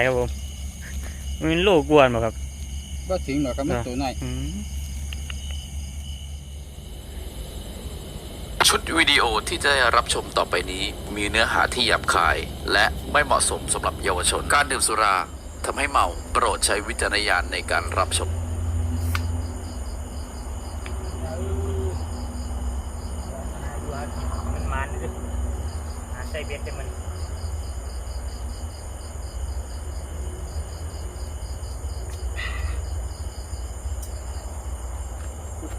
ายๆครับผมมันลูกกวนบ่ครับบ่ถึงหรอกครับมันตัวน้อยอืมชุดวิดีโอที่จะได้รับชมต่อไปนี้ มีเนื้อหาที่หยาบคาย และไม่เหมาะสมสำหรับเยาวชน การดื่มสุราทำให้เมาโปรดใช้วิจารณญาณในการรับชมมันมันเลยหาใส่เบ็ดให้มัน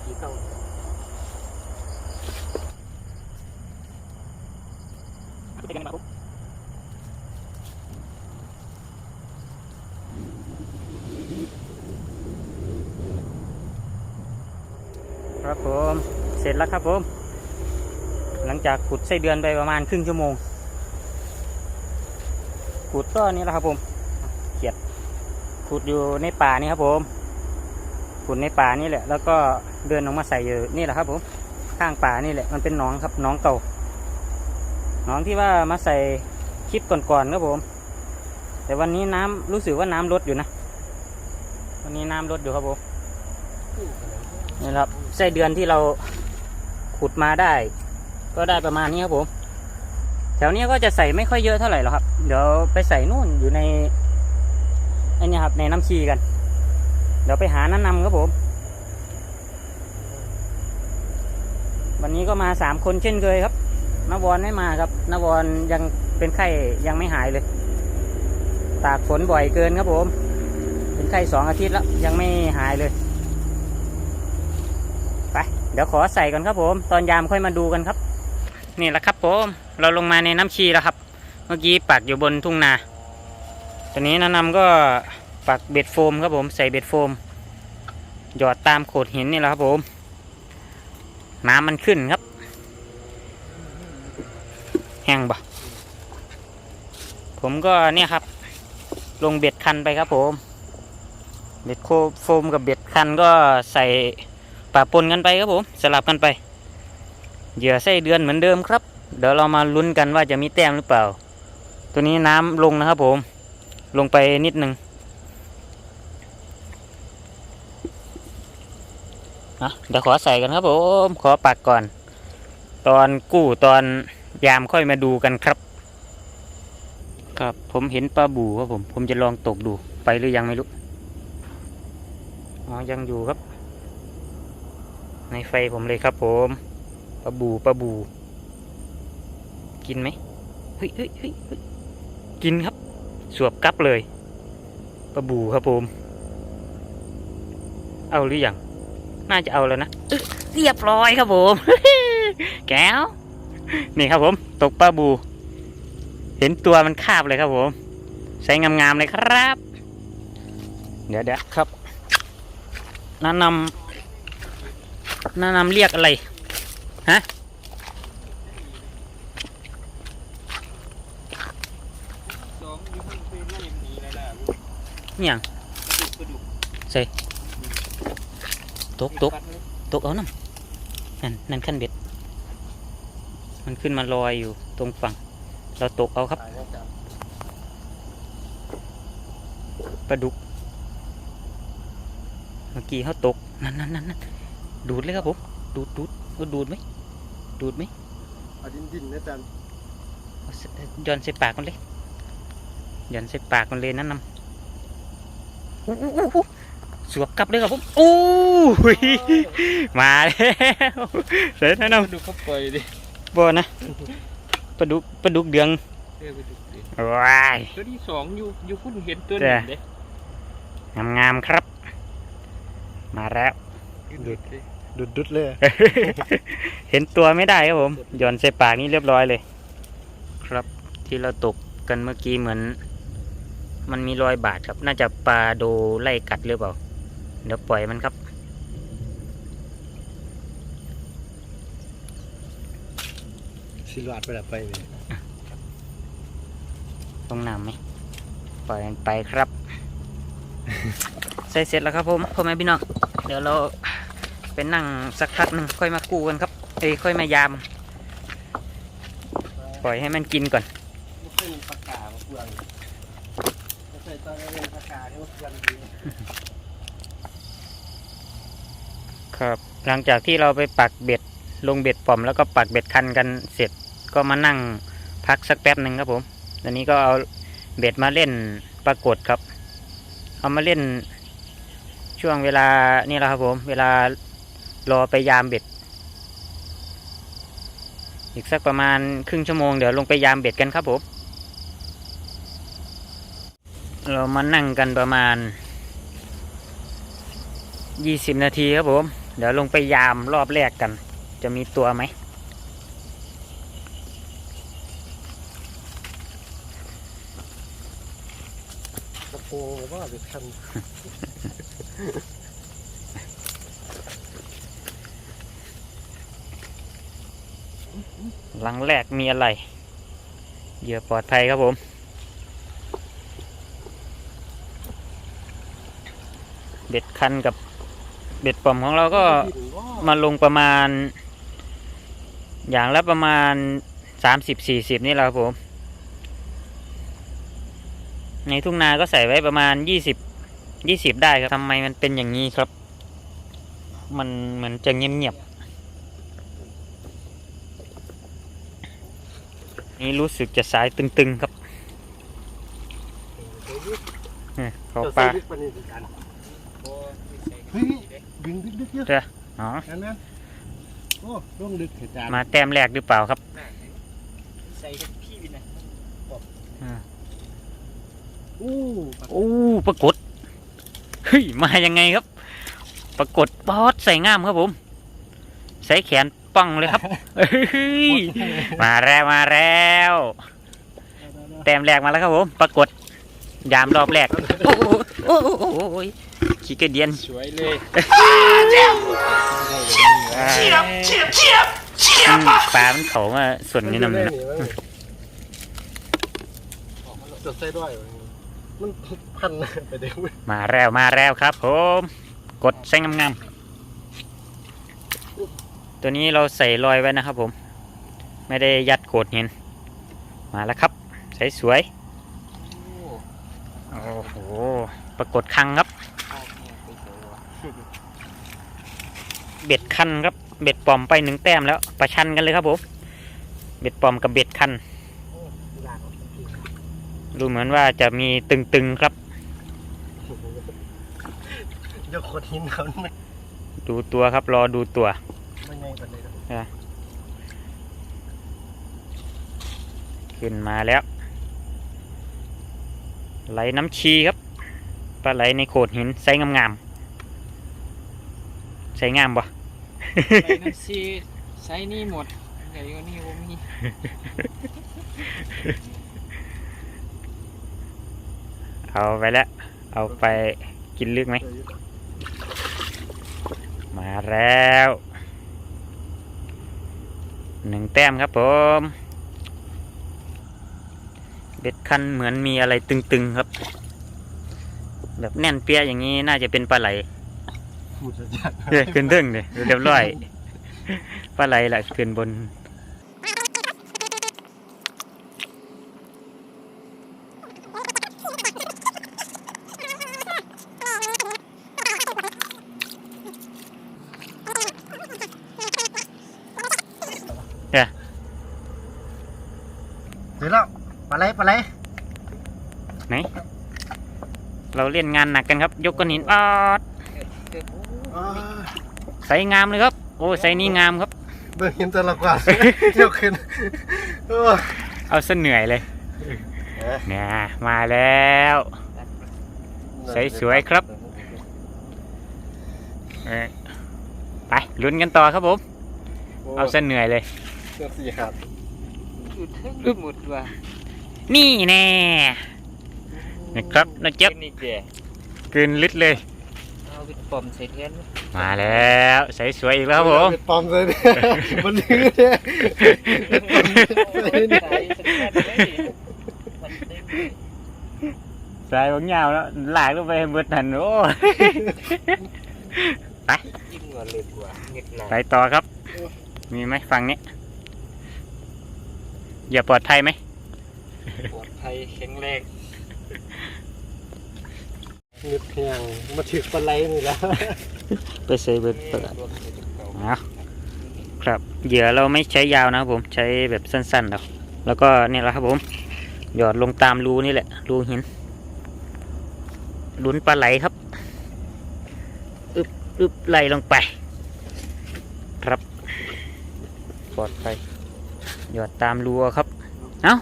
กี่เท่า ครับผมเสร็จแล้ว ครับผม หลังจากขุดไส้เดือนไปประมาณครึ่งชั่วโมง ขุดก็นี่แหละครับผมเขียดขุดอยู่ในป่านี่ครับผม ขุดในป่านี่แหละ แล้วก็เดินออกมาใส่อยู่นี่แหละครับผม ข้างป่านี่แหละ มันเป็นหนองครับหนองเก่าหนองที่ว่ามาใส่คลิปก่อนๆครับผม แต่วันนี้น้ำรู้สึกว่าน้ำลดอยู่นะ วันนี้น้ำลดอยู่ครับผมนี่ครับไส้เดือนที่เรา ขุดมาได้ ก็ได้ประมาณนี้ครับผม แถวนี้ก็จะใส่ไม่ค่อยเยอะเท่าไหร่หรอกครับ เดี๋ยวไปใส่นู่นอยู่ในอ้นี่ครับในน้ำชีกัน เดี๋ยวไปหาน้านำครับผม วันนี้ก็มาสามคนเช่นเคยครับนวรไม่มาครับนวรยังเป็นไข้ยังไม่หายเลย ตากฝนบ่อยเกินครับผม เป็นไข้สองอาทิตย์แล้วยังไม่หายเลย เดี๋ยวขอใส่ก่อนครับผม ตอนยามค่อยมาดูกันครับ นี่แหละครับผม เราลงมาในน้ำชีแล้วครับ เมื่อกี้ปักอยู่บนทุ่งนาตอนนี้นานำก็ปักเบ็ดโฟมครับผมใส่เบ็ดโฟม หยอดตามโขดหินนี่แหละครับผมน้ำมันขึ้นครับ แห้งปะผมก็เนี่ยครับ ลงเบ็ดคันไปครับผม เบ็ดโคโฟมกับเบ็ดคันก็ใส่ ปะปนกันไปครับผมสลับกันไปเหยื่อไส้เดือนเหมือนเดิมครับ เดี๋ยวเรามาลุ้นกันว่าจะมีแต้มหรือเปล่า ตัวนี้น้ำลงนะครับผม ลงไปนิดนึงอะเดี๋ยวขอใส่กันครับผมขอปักก่อน ตอนกู้ตอนยามค่อยมาดูกันครับ ครับผมเห็นปลาบูครับผม ผมจะลองตกดูไปหรือยังไม่รู้อ๋อยังอยู่ครับ ในไฟผมเลยครับผมปลาบูปลาบู กินไหมเฮ้ยเฮ้ยเฮ้ยกินครับ สวบกลับเลยปลาบูครับผม เอาหรือยังน่าจะเอาแล้วนะเรียบร้อยครับผม แก้ว นี่ครับผม ตกปลาบู เห็นตัวมันคาบเลยครับผม ใส่งามๆเลยครับ เดี๋ยวเดี๋ยวครับแนะนำ นะนำเรียกอะไร ฮะอย่างเป็นน่าจะหนีแล้วล่ะอหย่างกระดูกใส่ตกตกตกเอาน้ำนั่นนั่นขั้นเบ็ด มันขึ้นมาลอยอยู่ตรงฝั่ง เราตกเอาครับปลาดุก เมื่อกี้เขาตก นั่นนั่นนั่นนั่น ดูดเลยครับผม ดูดดูดเอาดูดไหมดูดไหมเอาดินดินๆนะจันเอาใส่ย้อนใส่ปากมันเลยย้อนใส่ปากมันเลยนั่นนำอู้อู้อู้อู้สวบกลับเลยครับผมอู้ยมาแล้วเสร็จแล้วนกระดูกเขาปล่อยดิำบ่นะปลาดุกปลาดุกเดืองเออกระดูกดิว้าย ตัวที่สองอยู่อยู่พุ่นเห็นตัวจ้ะนี้เด้งามๆครับ มาแล้วดุด ดิดุดดุดๆเลย เห็นตัวไม่ได้ครับผมหย่อนใส่ปากนี่เรียบร้อยเลย ครับที่เราตกกันเมื่อกี้เหมือน มันมีรอยบาดครับ น่าจะปลาโดไล่กัดหรือเปล่า เดี๋ยวปล่อยมันครับ สิลวาดไปละไปเลยต้องน้ำไหมปล่อยมันไปครับ ใส่เสร็จแล้วครับผมพ่อแม่พี่น้องเดี๋ยวเรา ไปนั่งสักพักหนึ่งค่อยมากู้กันครับเอ้ยค่อยมายาม ปล่อยให้มันกินก่อนไม่ใช่มีปากกาเพื่อนไม่ใช่ตอนนี้เป็นปากกาที่ว่าเพื่อนดีครับ หลังจากที่เราไปปักเบ็ดลงเบ็ดป่อมแล้วก็ปักเบ็ดคันกันเสร็จก็มานั่งพักสักแป๊บหนึ่งครับผมตอนนี้ก็เอาเบ็ดมาเล่นปรากฏครับ เอามาเล่นช่วงเวลานี่แหละครับผม เวลา รอไปยามเบ็ด อีกสักประมาณครึ่งชั่วโมงเดี๋ยวลงไปยามเบ็ดกันครับผม เรามานั่งกันประมาณยี่สิบนาทีครับผม เดี๋ยวลงไปยามรอบแรกกัน จะมีตัวไหมกระโหว่าเป็นคัน หลังแรกมีอะไรเหยื่อปลอดภัยครับผมเบ็ดคันกับเบ็ดปอมของเราก็มาลงประมาณ อย่างละประมาณสามสิบสี่สิบนี่แหละครับผม ในทุ่งนาก็ใส่ไว้ประมาณยี่สิบยี่สิบได้ครับทำไมมันเป็นอย่างนี้ครับ มันเหมือนจะเงียบๆ นี่รู้สึกจะสายตึงๆครับเนี่ยเขาปลาจะใส่ลึกปานนี้คือกันโอ้ไม่ใส่เฮ้ยดึงดึกๆเยอะอ๋อนั่นนั่นโอ้ลงดึกเถอะจานมาแต้มแรกหรือเปล่าครับหน้าใส่กับพี่วินนะอู้โอ้ปรากฏเฮ้ยมายังไงครับ ปรากฏบอสใส่ง่ามครับผม ใส่แขน ป้องเลยครับเฮ้ยมาแล้วมาแล้ว แต้มแรกมาแล้วครับผม ปรากฏ ยามรอบแรก โอ้โหโอ้โหโอ้โหโอ้ยขี้กระเดียนสวยเลยเฉียบเฉียบเฉียบปลามันเขามาส่วนนี้นำมัเนาะจดใส่ด้วย มันพันไปเดี๋ยวมาแล้วมาแล้วครับผม กดใส่งามๆ ตัวนี้เราใส่รอยไว้นะครับผม ไม่ได้ยัดโขดหิน มาแล้วครับใส่สวยโอ้โห ปรากฏคังครับ เบ็ดคันครับ เบ็ดปลอมไปหนึ่งแต้มแล้ว ประชันกันเลยครับผม เบ็ดปลอมกับเบ็ดคัน ดูเหมือนว่าจะมีตึงๆครับยกขวดหินเขาไม่ดูตัวครับ รอดูตัว ไม่ไงกันเลยนะขึ้นมาแล้ว ไหลน้ำชีครับปลาไหลในโขดหินไซส์งามๆใส่งามปะใส่น้ำซีใส่นี่หมดเดี๋ยวนี้ผมมีเอาไปแล้ว เอาไปกินลึกไหม มาแล้ว หนึ่งแต้มครับผมเบ็ดคันเหมือนมีอะไรตึงๆครับ แบบแน่นเปี้ยอย่างนี้น่าจะเป็นปลาไหลพูดจะจัดเฮ้ยขึ้นเรื่องเลยเรียบร้อยปลาไหลแหละขึ้นบน เสร็จแล้วปลาไหลปลาไหลไหน เราเล่นงานหนักกันครับ ยกก้อนหินออดอ่าใส่งามเลยครับ โอ้ใส่นี่งามครับเบิ่งเห็นแต่ละกว่าเที่ยวขึ้นโอ้เอาซะเหนื่อยเลยเนี่ยมาแล้วใส่สวยครับเอ้ยไปลุ้นกันต่อครับผม เอาซะเหนื่อยเลย เสื้อสีขาดจุดทึ่งหมดว่ะนี่แน่นะครับนะเจ็บเป็นอีกเดี๋ยวกลืนลึดเลย เอาเป็นปอมใส่แทนมาแล้วใส่สวยอีกแล้วครับผมเป็นปลอมเลยเนี่ยมันลื้อเนี่ยใส่ใส่แทนเลยมันเต็มเลยสายของยาวแล้วหลากลงไปให้เบิดหันโอ้ยิ่งกว่าเล็กกว่าเงียบหนาไปต่อครับ มีไหมฝั่งนี้ อย่าปลอดภัยไหมปลอดภัยแข็งแรงเงือกแหงมาถึกปลาไหลนี่แล้วไปใส่เบิดเปิดรวมถึงเก่าเอาครับเหยื่อเราไม่ใช้ยาวนะครับผมใช้แบบสั้นๆแล้วแล้วก็เนี่ยแหละครับผม หยอดลงตามรูนี่แหละ รูหินลุ้นปลาไหลครับอึบอึบไหลลงไป ครับปลอดภัย หยอดตามรูเอาครับ เอ้า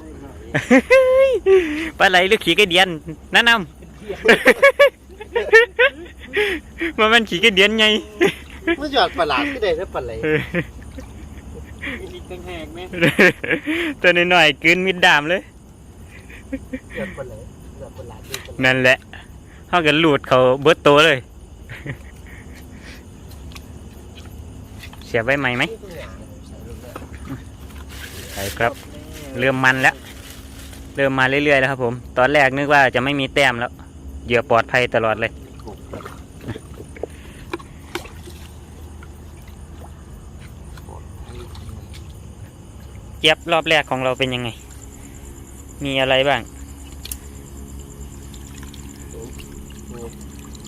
ปลาไหลหรือขี่กระเดียนแนะนำมันมันขี่กระเดียนไงมาหยอดปลาหลาดก็ได้แล้วปลาไหลอีกตั้งแหกแม่ตัวน้อยๆกลืนมิดดามเลยหยอดปลาไหลหยอดปลาหลาดดูปลาไหลนั่นแหละเขากันหลุดเขาเบิดโตวเลย เสียบไว้ใหม่ไหม นี่ตัวอย่างใส่ลงไป ใช่ ครับ เริ่มมันแล้ว เริ่มมาเรื่อยๆแล้วครับผม ตอนแรกนึกว่าจะไม่มีแต้มแล้วเหยื่อปลอดภัยตลอดเลย เจี๊ยบรอบแรกของเราเป็นยังไง มีอะไรบ้าง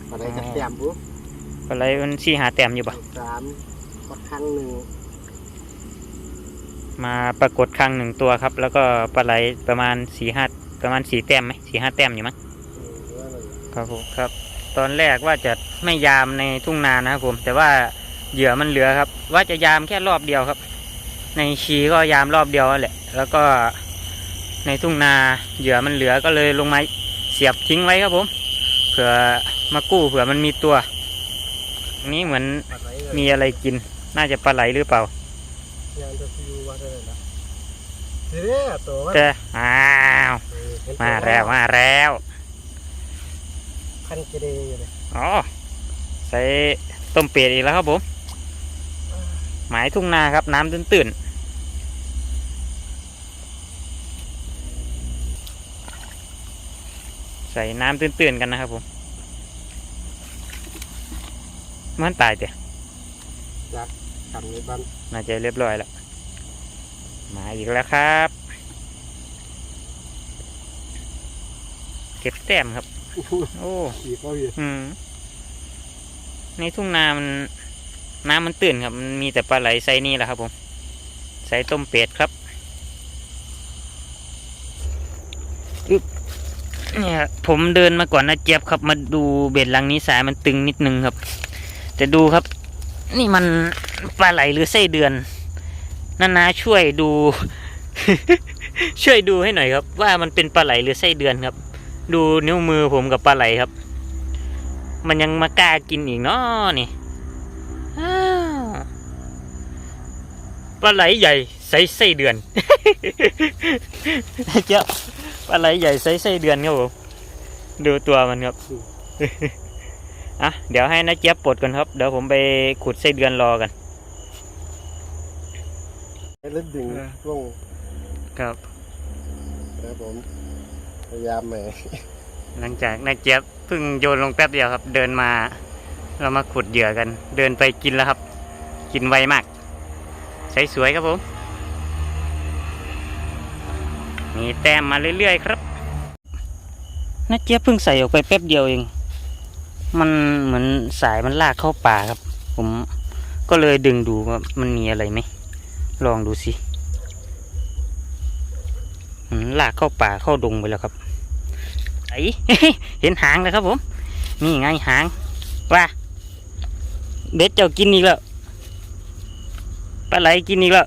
ปลาไหลกับแต้มปุ๊บอะไรมันสี่หาแต้มอยู่ปะสามมาครั้งหนึ่ง มาปรากฏครั้งหนึ่งตัวครับ แล้วก็ปลาไหลประมาณสี่ห้าประมาณสี่แต้มไหมสี่ห้าแต้มอยู่มั้งครับผมครับ ตอนแรกว่าจะไม่ยามในทุ่งนานะครับผม แต่ว่าเหยื่อมันเหลือครับ ว่าจะยามแค่รอบเดียวครับ ในชีก็ยามรอบเดียวแหละ แล้วก็ในทุ่งนาเหยื่อมันเหลือก็เลยลงมาเสียบทิ้งไว้ครับผม เผื่อมากู้เผื่อมันมีตัวนี้เหมือนมีอะไรกิน น่าจะปลาไหลหรือเปล่า ยานจะฟิวว่าได้เลยนะเด้อตัวว่าแต่อ้าวเออเห็นตัมาแล้วมาแล้วพันเกเรอยู่เลยอ๋อใส่ต้มเป็ดอีกแล้วครับผมหมายทุ่งนาครับน้ำตื้นๆใส่น้ำตื้นๆกันนะครับผมมันตายเดี๋ยวทำในบ้าน น่าจะเรียบร้อยแล้วมาอีกแล้วครับ เก็บแต้มครับ โอ้อีกเขาอยู่อืมในทุ่งนามันน้ำมันตื่นครับ มันมีแต่ปลาไหลไซส์นี่แหละครับผมไซส์ต้มเป็ดครับอึ๊บเนี่ยผมเดินมาก่อนนะเจี๊ยบครับ มาดูเบ็ดลังนี้สายมันตึงนิดนึงครับ แต่ดูครับ นี่มัน ปลาไหลหรือไส้เดือนนานาช่วยดู ช่วยดูให้หน่อยครับ ว่ามันเป็นปลาไหลหรือไส้เดือนครับ ดูนิ้วมือผมกับปลาไหลครับ มันยังมากล้ากินอีกเนาะนี่ปลาไหลใหญ่ไส์ไส้เดือนเจ้าปลาไหลใหญ่ไส์ไส้เดือนครับผมดูตัวมันครับอะเดี๋ยวให้นะเจี๊ยบปลดกันครับ เดี๋ยวผมไปขุดไส้เดือนรอกัน แล้วดึงเออ ลงครับครับผม พยายามใหม่ หลังจากนะเจี๊ยบเพิ่งโยนลงแป๊บเดียวครับ เดินมา เรามาขุดเหยื่อกัน เดินไปกินแล้วครับ กินไวมากใช้สวยครับผมมีแต้มมาเรื่อยๆครับนะเจี๊ยบเพิ่งใส่ออกไปแป๊บเดียวเอง มันเหมือนสายมันลากเข้าป่าครับ ผมก็เลยดึงดูว่ามันมีอะไรไหม ลองดูสิลากเข้าป่าเข้าดงไปแล้วครับไอเห็นหางแล้วครับผม นี่ไงหางว่าเบ็ดเจ้ากินอีกแล้วปลาไหลกินอีกแล้ว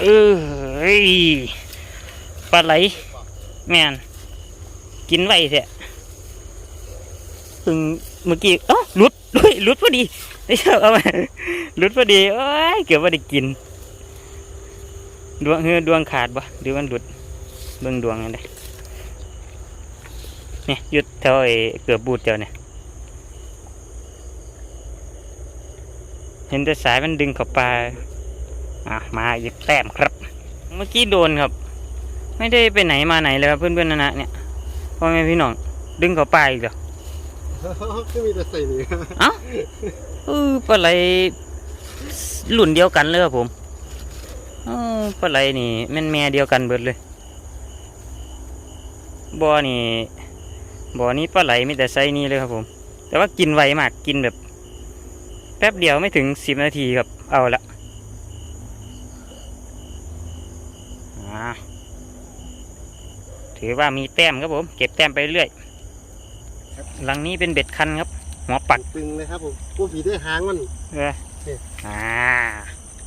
เออปลาไหลแม่นกินไว้เถอะเพิ่งเมื่อกี้เอ๋อหลุด ด้ยลุดพอดีไม่ใช่เอามาหลุดพอดีโอ้ยเกือบไม่ได้กิน ดวงเฮือดวงขาดบ่หรือมันหลุดเบิ่งดวงนี่ได้นี่ยุดแถวไอ้เกือบบูดเจ้าเนี่ยเห็นแต่สายมันดึงเข้าไปอะมาอีกแต้มครับ เมื่อกี้โดนครับ ไม่ได้ไปไหนมาไหนเลยครับเพื่อนๆนะนะเนี่ยพ่อแม่พี่น้องดึงเข้าไปอีกเหรอ ก็มีแต่ใส่นี่เอ้าเออปลาไหลรุ่นเดียวกันเลยครับผมเออปลาไหลนี่แม่นแม่เดียวกันเบิดเลยบ่อนี่บ่อนี้ปลาไหลมีแต่ไซส์นี้เลยครับผม แต่ว่ากินไวมากกินแบบ แป๊บเดียวไม่ถึงสิบนาทีครับเอาละถือว่ามีแต้มครับผม เก็บแต้มไปเรื่อย หลังนี้เป็นเบ็ดคันครับ หัวปักตึงเลยครับผมผู้ผีได้หางมันเอออ่า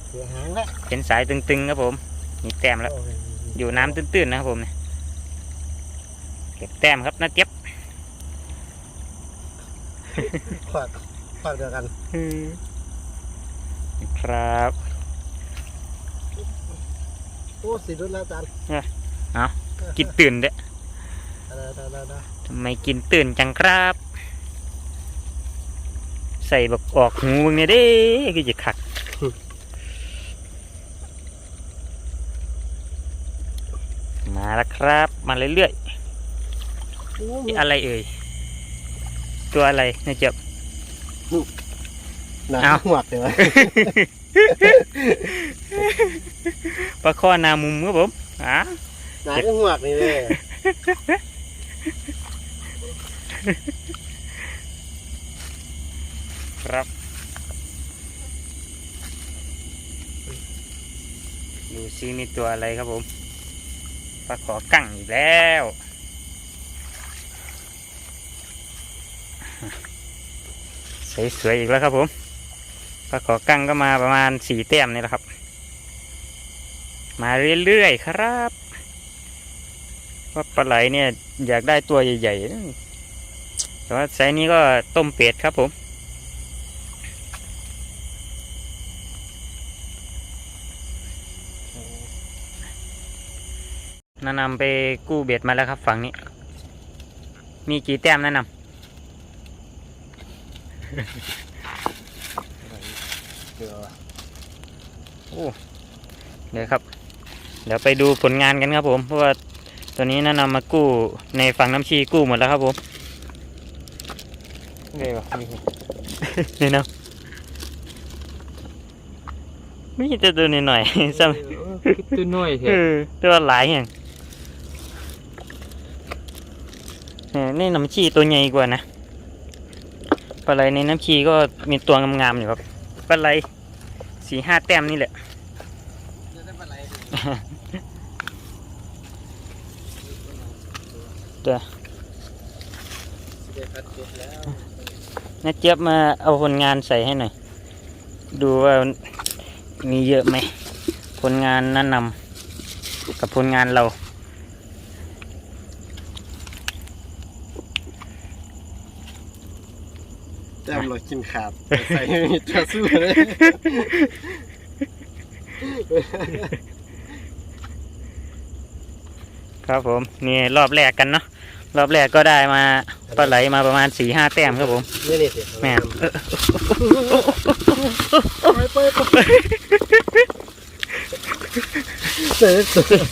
เสียหางแล้วเป็นสายตึงๆครับผมมีแต้มแล้ว อยู่น้ำตื้นๆนะครับผมเนี่ยเก็บแต้มครับนะเจ็บขวดขวดเดียวกันครับโอ้สีรุ่นแล้วอาจารย์กินตื่นเด้อได้ได้ได้ได้ ทำไมกินตื่นจังครับ ใส่บักออกหูมึงเนี่ยเด้คือจะขักมาแล้วครับ มาเรื่อยโอ้ๆนี่อะไรเอ่ย ตัวอะไรนะเจ็บหนาเอ้าหวกเลยวะปลาข้อนามุมครับผมอะหนาหวกนี่เลย ครับ ดูซิมีตัวอะไรครับผมปลาขอกั้งอีกแล้วสวยๆอีกแล้วครับผมปลาขอกั้งก็มาประมาณสี่แต้มนี่แหละครับ มาเรื่อยๆครับว่าปลาไหลเนี่ยอยากได้ตัวใหญ่ๆ แต่ว่าไซส์นี้ก็ต้มเป็ดครับผม แนะนำไปกู้เบ็ดมาแล้วครับฝั่งนี้ มีกี่แต้มแนะนเดี๋ยวำโอ้เดี๋ยวครับ เดี๋ยวไปดูผลงานกันครับผม เพราะว่าตัวนี้แนะนำมากู้ในฝั่งน้ำชีกู้หมดแล้วครับผม เดี๋ยวมีนี่นะไม่ใช่แต่ตัวนิดหน่อยๆซ้ำตัวน้อยเถเออะอตัวหลายอย่างเออนี่น้ำชีตัวใหญ่กว่านะปลาไหลในน้ำชีก็มีตัวงามๆอยู่ครับปลาไหลสี่ห้าแต้มนี่แหละจะได้ปลาไหล ตัว สิได้พัดจุดแล้ว น้าเจี๊ยบมาเอาผลงานใส่ให้หน่อย ดูว่ามีเยอะไหม ผลงานแนะนำกับผลงานเรา แต้มเรากินขาดแต่ใส่ไม่มีตัวสู้เลย ครับผม นี่รอบแรกกันเนาะ รอบแรกก็ได้มาปลาไหลมาประมาณสี่ห้าแต้มครับผมนี่นี่สิแม่ไปไปไปเสร็จเสร็จ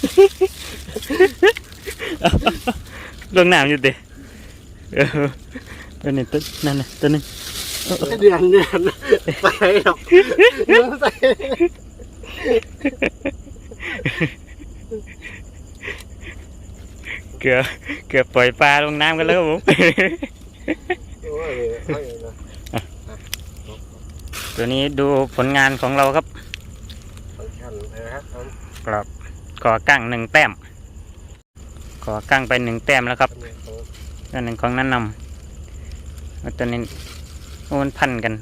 ลงน้ำอยู่ดิเออตัวนี้ตัวนั่นน่ะตัวนึงเดือนเดือนไปหรอกเดือนไป เกือบเกือบปล่อยปลาลงน้ำกันแล้วครับผมตัวนี้ดูผลงานของเราครับคัญนะครับก่อกั้งหนึ่งแต้มก่อกั้งไปหนึ่งแต้มแล้วครับตัวหนึ่งของนั้นนำแล้วตัวนี้โอ้มันพันกัน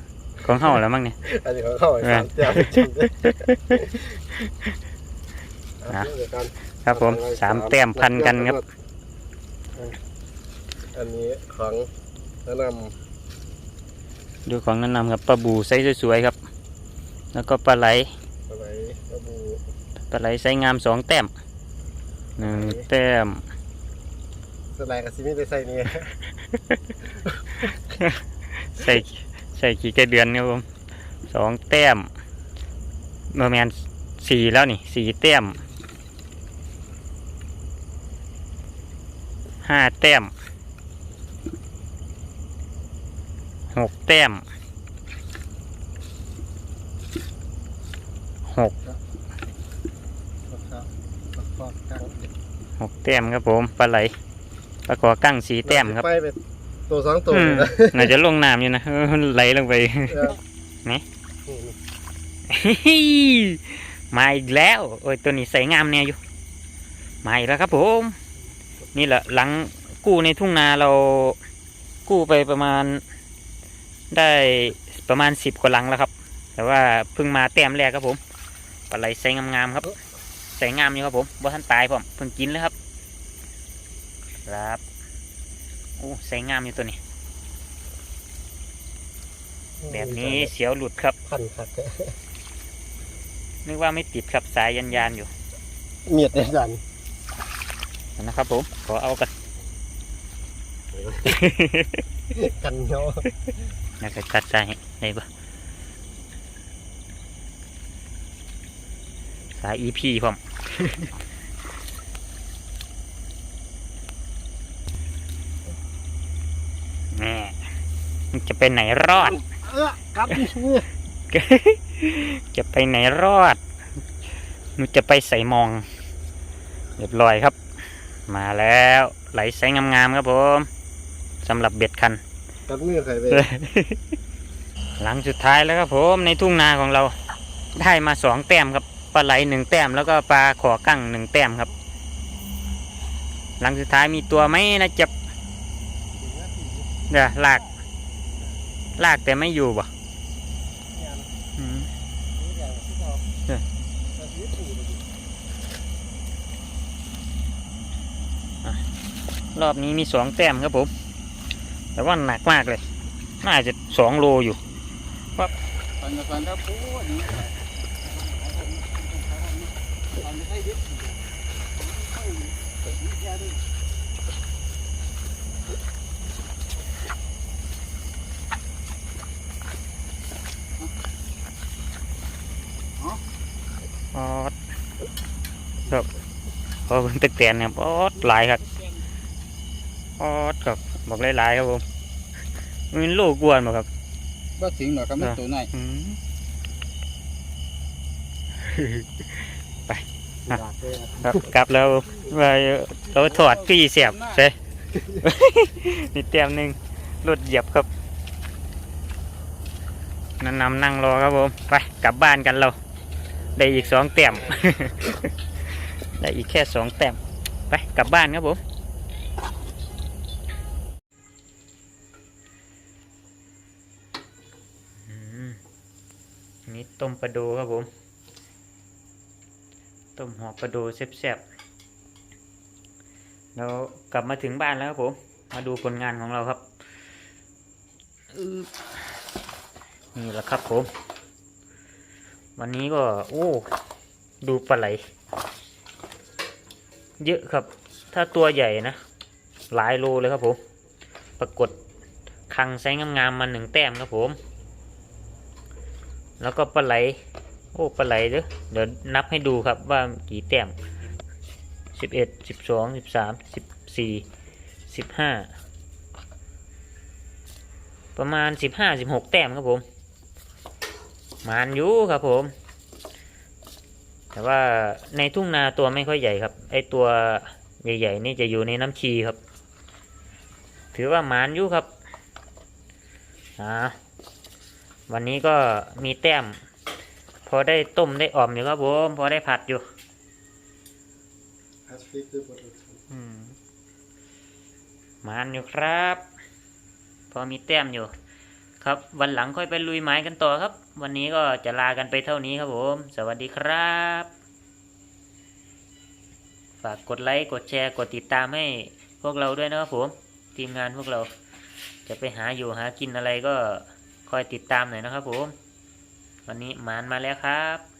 ของเฮาแล้วมั้งเนี่ยอันนี้ของเขาสามเจ้าครับผมสามแต้มพันกันครับ อันนี้ของแนะนดูของนั้นนำครับปลาบูไซส์สวยๆครับ แล้วก็ปลาไหลำอะไรกระบูปลาไหลไซส์งามสองแต้มหนึ่งแต้มสไลด์กับซิมิได้ใส่นี่ใส่ใส่กี่กระเดือนครับผมสองแต้มเมื่อแมนสี่แล้วนี่สี่แต้ม ห้าแต้มหกแต้มหกแล้วก็แล้วก็กั้งหกแต้มครับผมปลาไหลปลากอกั้งสีแต้มครับไปไปตัวสองตัวอืมเลยนะน่าจะลงน้ำอยู่นะเออไหลลงไปเออไหนนี่มาอีกแล้ว โอ้ยตัวนี้ใส่งามแน่อยู่ มาอีกแล้วครับผม นี่แหละหลังกู้ในทุ่งนาเรากู้ไปประมาณได้ประมาณสิบกว่าหลังแล้วครับ แต่ว่าเพิ่งมาแต้มแรกครับผมปลาไหลใส่งามๆครับใส่งามอยู่ครับผมบ่ท่านตายผมเพิ่งกินเลยครับครับโอ้ใส่งามอยู่ตัวนี้ แบบนี้เสียวหลุดครับพันขัดเลยนึกว่าไม่ติดครับสายยันยานๆอยู่ เมียดในสั นนะครับผมขอเอากันกันเนาะนะครตัดสายให้ได้ปะสาย EP ผมแน่มันจะไปไหนรอดเออครับนี่จะไปไหนรอดหนูจะไปใส่มอง เรียบร้อยครับ มาแล้วไหลใสงามๆครับผมสำหรับเบ็ดคันกับมือใครไปหลังสุดท้ายแล้วครับผมในทุ่งนาของเรา ได้มาสองแต้มครับปลาไหลหนึ่งแต้มแล้วก็ปลาขอกั้งหนึ่งแต้มครับ หลังสุดท้ายมีตัวไหมนะจับเดี๋ยวลาก ลากแต่ไม่อยู่บ่ รอบนี้มีสองแต้มครับผม แต่ว่าหนักมากเลย น่าจะสองโลอยู่ฟันกับฟันครับโอ้ยนี่ฟันไม่ใช่เด็ดอดครับพอเพิ่งตึกเตียนเนี่ยออดหลายครับ ออดครับบอกหลายๆครับผมมันโลกวนบ่ครับว่าสิงหรอกครับมันตัวน้อยอืมหลักเลยนะครับกลับแล้วว่าเราถอดกี่เสียบใช่นี่เตรียมหนึ่งรถเหยียบครับนั่นนำนั่งรอครับผมไปกลับบ้านกันเรา ได้อีกสองแต้มได้อีกแค่สองแต้มไปกลับบ้านครับผม นี่ต้มปลาดูครับผม ต้มหัวปลาดูแซ่บๆเรากลับมาถึงบ้านแล้วครับผม มาดูผลงานของเราครับอือนี่แหละครับผม วันนี้ก็ โอ้ ดูปลาไหล เยอะครับ ถ้าตัวใหญ่นะ หลายโลเลยครับผม ปรากฏคังไซส์งามๆมาหนึ่งแต้มครับผม แล้วก็ปลาไหล โอ้ปลาไหลเด้อเดี๋ยวนับให้ดูครับว่ากี่แต้มสิบเอ็ดสิบสองสิบสามสิบสี่สิบห้าประมาณสิบห้าสิบหกแต้มครับผมมานอยู่ครับผม แต่ว่าในทุ่งนาตัวไม่ค่อยใหญ่ครับ ไอตัวใหญ่ๆนี่จะอยู่ในน้ำชีครับ ถือว่ามานอยู่ครับอ่า วันนี้ก็มีแต้ม พอได้ต้มได้อ่อมอยู่ครับผมพอได้ผัดอยู่แอสฟิกคือหมดเลยอืมหมานอยู่ครับ พอมีแต้มอยู่ ครับวันหลังค่อยไปลุยไม้กันต่อครับ วันนี้ก็จะลากันไปเท่านี้ครับผม สวัสดีครับ ฝากกดไลค์กดแชร์กดติดตามให้พวกเราด้วยนะครับผม ทีมงานพวกเรา จะไปหาอยู่หากินอะไรก็ คอยติดตามหน่อยนะครับผม วันนี้หมานมาแล้วครับ